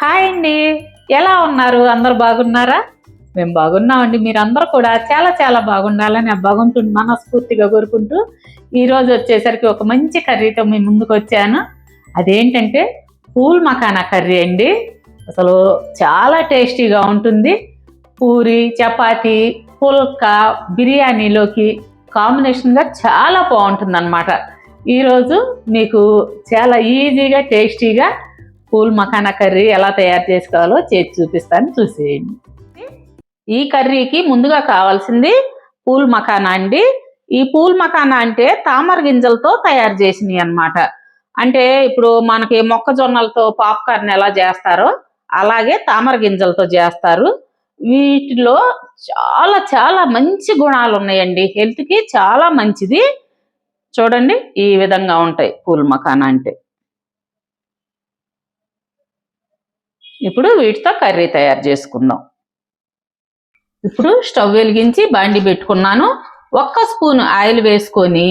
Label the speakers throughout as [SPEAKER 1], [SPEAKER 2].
[SPEAKER 1] Hi అండి. ఎలా ఉన్నారు? అందరు బాగున్నారా? మేము బాగున్నామండి. మీరందరూ కూడా చాలా చాలా బాగుండాలని బాగుంటుంది మనస్ఫూర్తిగా కోరుకుంటూ ఈరోజు వచ్చేసరికి ఒక మంచి కర్రీతో మీ ముందుకు వచ్చాను. అదేంటంటే పూల్ మకానా కర్రీ అండి. అసలు చాలా టేస్టీగా ఉంటుంది. పూరి చపాతి పుల్కా బిర్యానీలోకి కాంబినేషన్గా చాలా బాగుంటుంది అనమాట ఈరోజు మీకు చాలా ఈజీగా టేస్టీగా పూల్ మఖానా కర్రీ ఎలా తయారు చేసుకోవాలో చేసి చూపిస్తాను చూసేయండి. ఈ కర్రీకి ముందుగా కావాల్సింది పూల్ మఖానా అండి. ఈ పూల్ మఖానా అంటే తామర గింజలతో తయారు చేసినవి అన్నమాట. అంటే ఇప్పుడు మనకి మొక్కజొన్నలతో పాప్కార్న్ ఎలా చేస్తారో అలాగే తామర గింజలతో చేస్తారు. వీటిలో చాలా చాలా మంచి గుణాలు ఉన్నాయండి. హెల్త్కి చాలా మంచిది. చూడండి ఈ విధంగా ఉంటాయి పూల్ మఖానా అంటే. ఇప్పుడు వీటితో కర్రీ తయారు చేసుకుందాం. ఇప్పుడు స్టవ్ వెలిగించి బాండి పెట్టుకున్నాను. ఒక్క స్పూన్ ఆయిల్ వేసుకొని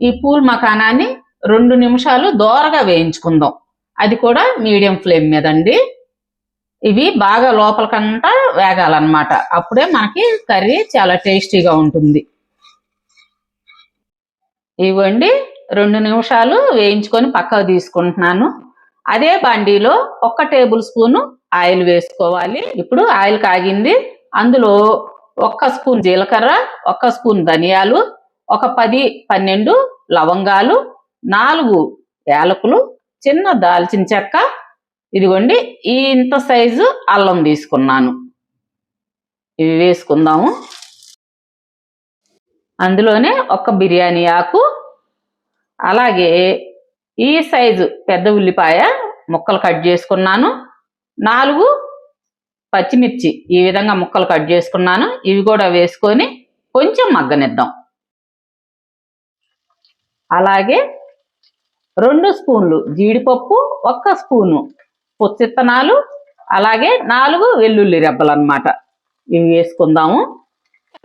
[SPEAKER 1] ఈ పూల్ మకానాన్ని రెండు నిమిషాలు దోరగా వేయించుకుందాం. అది కూడా మీడియం ఫ్లేమ్ మీద అండి. ఇవి బాగా లోపలికంతా వేగాలన్నమాట. అప్పుడే మనకి కర్రీ చాలా టేస్టీగా ఉంటుంది. ఇవ్వండి రెండు నిమిషాలు వేయించుకొని పక్కకు తీసుకుంటున్నాను. అదే బండిలో ఒక్క టేబుల్ స్పూన్ ఆయిల్ వేసుకోవాలి. ఇప్పుడు ఆయిల్ కాగింది. అందులో ఒక్క స్పూన్ జీలకర్ర ఒక్క స్పూన్ ధనియాలు ఒక పది పన్నెండు లవంగాలు నాలుగు యాలకులు చిన్న దాల్చిన చెక్క. ఇదిగోండి ఈ ఇంత సైజు అల్లం తీసుకున్నాను. ఇవి వేసుకుందాము. అందులోనే ఒక బిర్యానీ ఆకు అలాగే ఈ సైజు పెద్ద ఉల్లిపాయ ముక్కలు కట్ చేసుకున్నాను. నాలుగు పచ్చిమిర్చి ఈ విధంగా ముక్కలు కట్ చేసుకున్నాను. ఇవి కూడా వేసుకొని కొంచెం మగ్గనిద్దాం. అలాగే రెండు స్పూన్లు జీడిపప్పు ఒక్క స్పూను పుచ్చిత్తనాలు అలాగే నాలుగు వెల్లుల్లి రెబ్బలు అన్నమాట ఇవి వేసుకుందాము.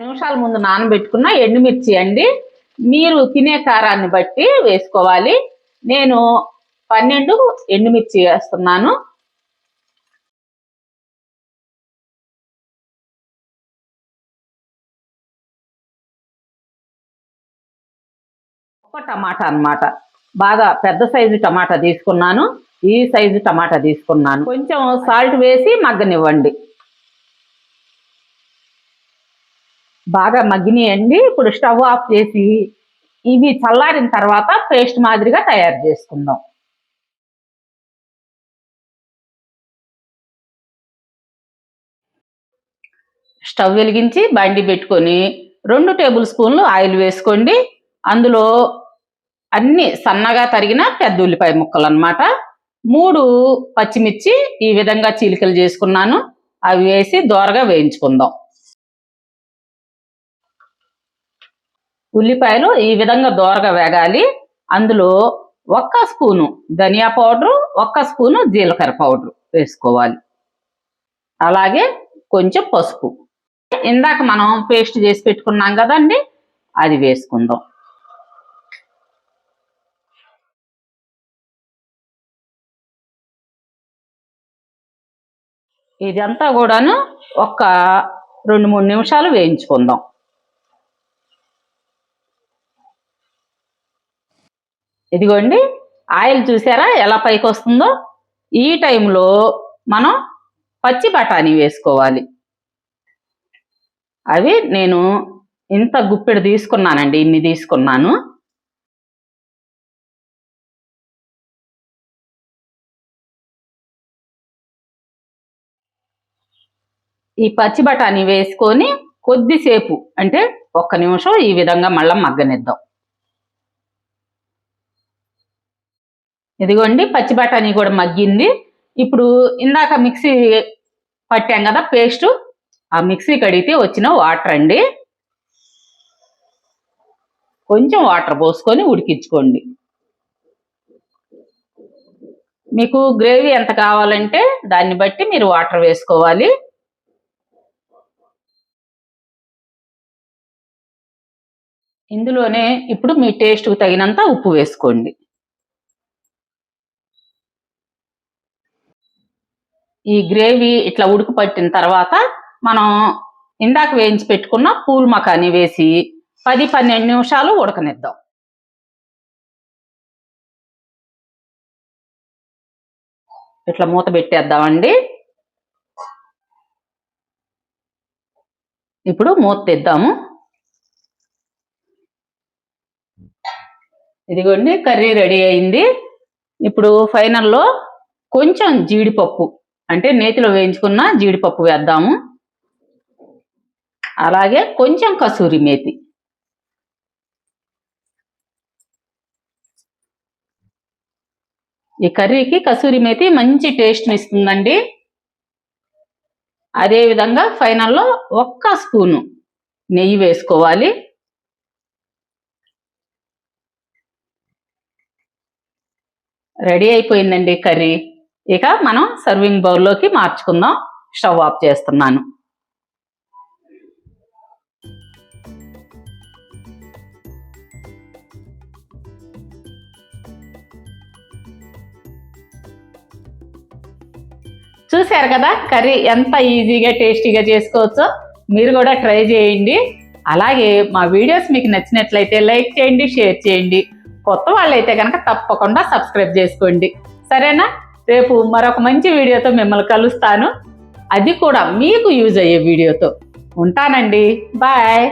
[SPEAKER 1] నిమిషాల ముందు నానబెట్టుకున్న ఎండుమిర్చి అండి. మీరు తినే కారాన్ని బట్టి వేసుకోవాలి. నేను పన్నెండు ఎండుమిర్చి వేస్తున్నాను. ఒక టమాటా అన్నమాట. బాగా పెద్ద సైజు టమాటా తీసుకున్నాను. ఈ సైజు టమాటా తీసుకున్నాను. కొంచెం సాల్ట్ వేసి మగ్గనివ్వండి. బాగా మగ్గినాయండి. ఇప్పుడు స్టవ్ ఆఫ్ చేసి ఇవి చల్లారిన తర్వాత పేస్ట్ మాదిరిగా తయారు చేసుకుందాం. స్టవ్ వెలిగించి బండి పెట్టుకొని రెండు టేబుల్ స్పూన్లు ఆయిల్ వేసుకోండి. అందులో అన్ని సన్నగా తరిగిన పెద్ద ఉల్లిపాయ ముక్కలు అన్నమాట. మూడు పచ్చిమిర్చి ఈ విధంగా చీలికలు చేసుకున్నాను. అవి వేసి దోరగా వేయించుకుందాం. ఉల్లిపాయలు ఈ విధంగా దోరగా వేగాలి. అందులో ఒక్క స్పూను ధనియా పౌడరు ఒక్క స్పూను జీలకర్ర పౌడరు వేసుకోవాలి. అలాగే కొంచెం పసుపు. ఇందాక మనం పేస్ట్ చేసి పెట్టుకున్నాం కదండి అది వేసుకుందాం. ఇదంతా కూడాను ఒక రెండు మూడు నిమిషాలు వేయించుకుందాం. ఇదిగోండి ఆయిల్ చూసారా ఎలా పైకి వస్తుందో ఈ టైంలో మనం పచ్చి బఠానీ వేసుకోవాలి. అవి నేను ఇంత గుప్పెడు తీసుకున్నానండి ఇన్ని తీసుకున్నాను. ఈ పచ్చి బఠానీ వేసుకొని కొద్దిసేపు అంటే ఒక్క నిమిషం ఈ విధంగా మళ్ళీ మగ్గనిద్దాం. ఇదిగోండి పచ్చి బఠానీ కూడా మగ్గింది. ఇప్పుడు ఇందాక మిక్సీ పట్టాం కదా పేస్టు. ఆ మిక్సీ కడిగితే వచ్చిన వాటర్ అండి. కొంచెం వాటర్ పోసుకొని ఉడికించుకోండి. మీకు గ్రేవీ ఎంత కావాలంటే దాన్ని బట్టి మీరు వాటర్ వేసుకోవాలి. ఇందులోనే ఇప్పుడు మీ టేస్ట్కు తగినంత ఉప్పు వేసుకోండి. ఈ గ్రేవీ ఇట్లా ఉడుకు పట్టిన తర్వాత మనం ఇందాక వేయించి పెట్టుకున్న పూల్ మకాని వేసి పది పన్నెండు నిమిషాలు ఉడకనిద్దాం. ఇట్లా మూత పెట్టేద్దామండి. ఇప్పుడు మూత తెద్దాము. ఇదిగోండి కర్రీ రెడీ అయింది. ఇప్పుడు ఫైనల్లో కొంచెం జీడిపప్పు అంటే నేతిలో వేయించుకున్న జీడిపప్పు వేద్దాము. అలాగే కొంచెం కసూరి మేతి. ఈ కర్రీకి కసూరి మేతి మంచి టేస్ట్ని ఇస్తుందండి. అదే విధంగా ఫైనల్లో ఒక్క స్పూను నెయ్యి వేసుకోవాలి. రెడీ అయిపోయిందండి కర్రీ. ఇక మనం సర్వింగ్ బౌల్లోకి మార్చుకుందాం. స్టవ్ ఆఫ్ చేస్తున్నాను. చూశారు కదా కర్రీ ఎంత ఈజీగా టేస్టీగా చేసుకోవచ్చో? మీరు కూడా ట్రై చేయండి. అలాగే మా వీడియోస్ మీకు నచ్చినట్లయితే లైక్ చేయండి షేర్ చేయండి. కొత్త వాళ్ళైతే కనుక తప్పకుండా సబ్స్క్రైబ్ చేసుకోండి. సరేనా? రేపు మరొక మంచి వీడియోతో మిమ్మల్ని కలుస్తాను. అది కూడా మీకు యూజ్ అయ్యే వీడియోతో. ఉంటానండి. బాయ్.